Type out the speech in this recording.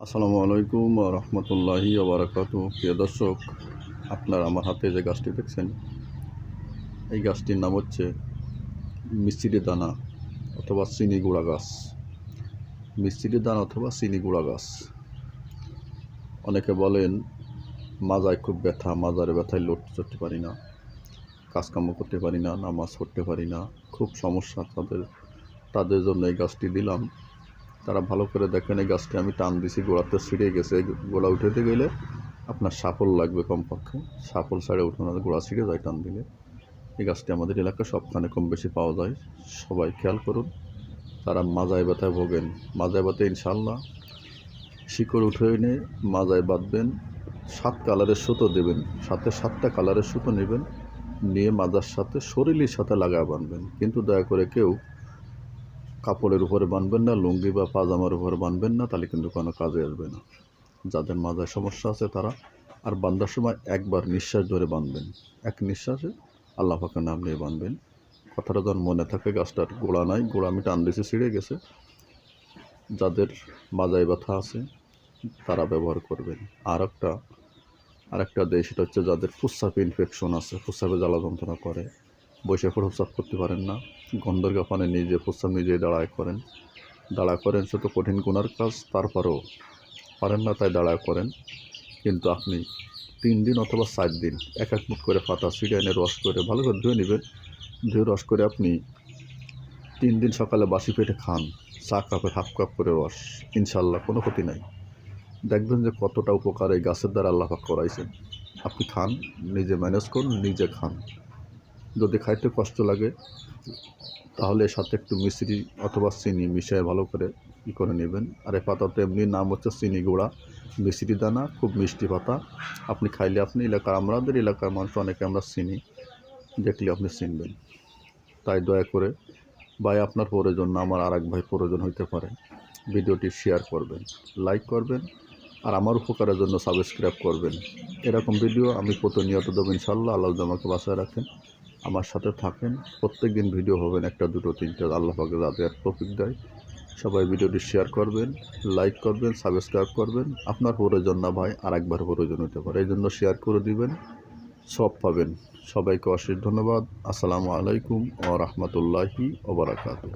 আসসালামু আলাইকুম রহমতুল্লাহি ওবরাকাত প্রিয় দর্শক, আপনার আমার হাতে যে গাছটি দেখছেন, এই গাছটির নাম হচ্ছে মিস্ত্রি দানা অথবা চিনি গুঁড়া গাছ। মিস্ত্রি দানা অথবা চিনি গুঁড়া গাছ। অনেকে বলেন, মাজায় খুব ব্যথা, মাজারে ব্যথায় লড়তে চড়তে পারি না কাজকাম করতে পারি না, নামাজ পড়তে পারি না, খুব সমস্যা তাদের তাদের জন্য এই গাছটি দিলাম। তারা ভালো করে দেখেন, এই গাছটি আমি টান দিছি, গোড়াতে ছিঁড়ে গেছে। গোড়া উঠাতে গেলে আপনার সাফল লাগবে কমপক্ষে। সাফল ছাড়ে উঠানো, গোড়া ছিঁড়ে যায় টান দিলে। এই গাছটি আমাদের এলাকায় সবখানে কম বেশি পাওয়া যায়। সবাই খেয়াল করুন, তারা মাজায় ব্যথায় ভোগেন। মাজায় ব্যথায় ইনশাল্লাহ শিকড় উঠে এনে মাজায় বাঁধবেন। সাত কালারের সুতো দেবেন। সাথে সাতটা কালারের সুতো নেবেন। নিয়ে মাজার সাথে, শরীরের সাথে লাগায় বাঁধবেন। কিন্তু দয়া করে কেউ কাপড়ের উপরে বানবেন না, লুঙ্গি বা পাজামার উপরে বানবেন না, তাহলে কিন্তু কোনো কাজে আসবে না। যাদের মাথায় সমস্যা আছে তারা আর বান্ধার সময় একবার নিঃশ্বাস ধরে বাঁধবেন এক নিঃশ্বাসে আল্লাহ পাকের নাম নিয়ে বাঁধবেন কথাটা যখন মনে থাকে গাছটার গোড়া নাই, গোড়া আমি টান দিয়েছি, ছিঁড়ে গেছে। যাদের মাজায় ব্যথা আছে, তারা ব্যবহার করবেন। আর একটা আরেকটা দেয়, সেটা হচ্ছে যাদের প্রস্রাবে ইনফেকশন আছে প্রস্রাবে জ্বালা যন্ত্রণা করে, বসে প্রস্রাব করতে পারেন না। গন্ধর কাপানে নিজে প্রস্রাব নিজে দাঁড়ায় করেন। দাঁড়া করেন সে তো কঠিন গুণার কাজ, তারপরেও পারেন না তাই দাঁড়ায় করেন। কিন্তু আপনি তিন দিন অথবা চার দিন এক এক মুখ করে পাতা ছিঁড়ে এনে রস করে ভালো করে ধুয়ে নেবেন। ধুয়ে রস করে আপনি তিন দিন সকালে বাসি পেটে খান, চা কাপের হাফ কাপ করে রস, ইনশাল্লাহ কোনো ক্ষতি নাই। দেখবেন যে কতটা উপকার এই গাছের দ্বারা আল্লাহ করাইছেন। আপনি খান, নিজে ম্যানেজ করুন, নিজে খান। যদি খাইতে কষ্ট লাগে, তাহলে সাথে একটু মিশ্রি অথবা চিনি মিশিয়ে ভালো করে ই করে নেবেন। আর এই পাতাতে এমনি নাম হচ্ছে চিনি গুঁড়া মিশ্রি দানা, খুব মিষ্টি পাতা। আপনি খাইলে আপনি এলাকার, আমাদের এলাকার মানুষ অনেকে আমরা চিনি, দেখলে আপনি চিনবেন। তাই দয়া করে ভাই আপনার প্রয়োজন না, আমার আর এক ভাই প্রয়োজন হইতে পারে। ভিডিওটি শেয়ার করবেন, লাইক করবেন, আর আমার উপকারের জন্য সাবস্ক্রাইব করবেন। এরকম ভিডিও আমি প্রতিনিয়ত দেবো ইনশাল্লাহ আল্লাহ আমাকে বাসায় রাখেন। আমার সাথে থাকেন। প্রত্যেক দিন ভিডিও হবেন একটা, দুটো, তিনটা। আল্লাহ পাকে যাতে আর টপিক দেয়। সবাই ভিডিওটি শেয়ার করবেন লাইক করবেন সাবস্ক্রাইব করবেন। আপনার প্রয়োজন না ভাই, আর একবার প্রয়োজন হতে পারে। এই জন্য শেয়ার করে দিবেন, সব পাবেন। সবাইকে অশেষ ধন্যবাদ। আসসালামু আলাইকুম ও রহমতুল্লাহি ওবরাকাতু